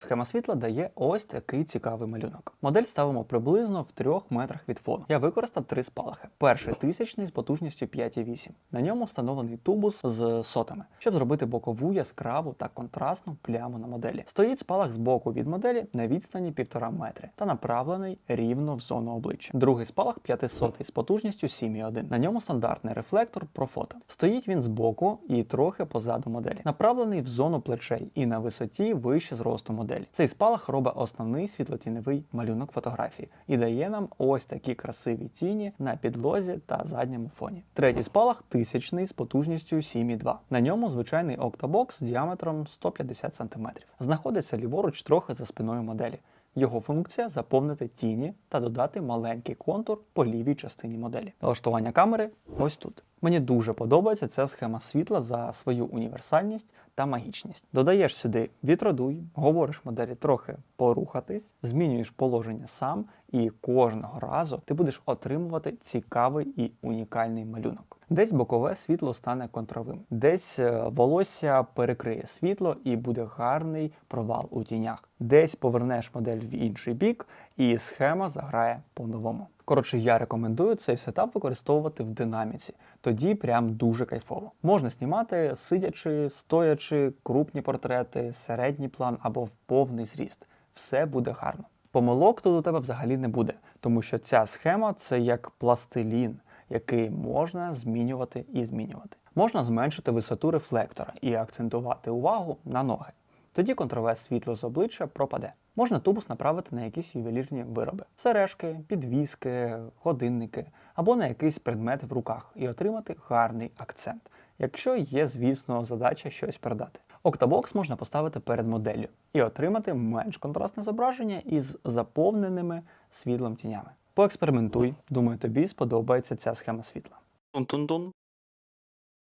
Схема світла дає ось такий цікавий малюнок. Модель ставимо приблизно в 3 метрах від фону. Я використав три спалахи. Перший тисячний з потужністю 5,8. На ньому встановлений тубус з сотами, щоб зробити бокову яскраву та контрастну пляму на моделі. Стоїть спалах з боку від моделі на відстані 1,5 метри та направлений рівно в зону обличчя. Другий спалах 500 з потужністю 7,1. На ньому стандартний рефлектор профото. Стоїть він збоку і трохи позаду моделі, направлений в зону плечей і на висоті вище зросту моделі. Цей спалах робить основний світлотіньовий малюнок фотографії і дає нам ось такі красиві тіні на підлозі та задньому фоні. Третій спалах тисячний з потужністю 7,2. На ньому звичайний октобокс діаметром 150 см. Знаходиться ліворуч трохи за спиною моделі. Його функція заповнити тіні та додати маленький контур по лівій частині моделі. Налаштування камери ось тут. Мені дуже подобається ця схема світла за свою універсальність та магічність. Додаєш сюди вітродуй, говориш моделі трохи порухатись, змінюєш положення сам, і кожного разу ти будеш отримувати цікавий і унікальний малюнок. Десь бокове світло стане контровим, десь е, волосся перекриє світло і буде гарний провал у тінях. Десь повернеш модель в інший бік, і схема заграє по-новому. Коротше, я рекомендую цей сетап використовувати в динаміці. Тоді прям дуже кайфово. Можна знімати сидячи, стоячи, крупні портрети, середній план або в повний зріст. Все буде гарно. Помилок тут у тебе взагалі не буде, тому що ця схема це як пластилін, який можна змінювати і змінювати. Можна зменшити висоту рефлектора і акцентувати увагу на ноги. Тоді контрове світло з обличчя пропаде. Можна тубус направити на якісь ювелірні вироби: сережки, підвіски, годинники або на якийсь предмет в руках і отримати гарний акцент, якщо є, звісно, задача щось передати. Октобокс можна поставити перед моделлю і отримати менш контрастне зображення із заповненими світлом тінями. Поекспериментуй, думаю, тобі сподобається ця схема світла. Тун-тун-тун.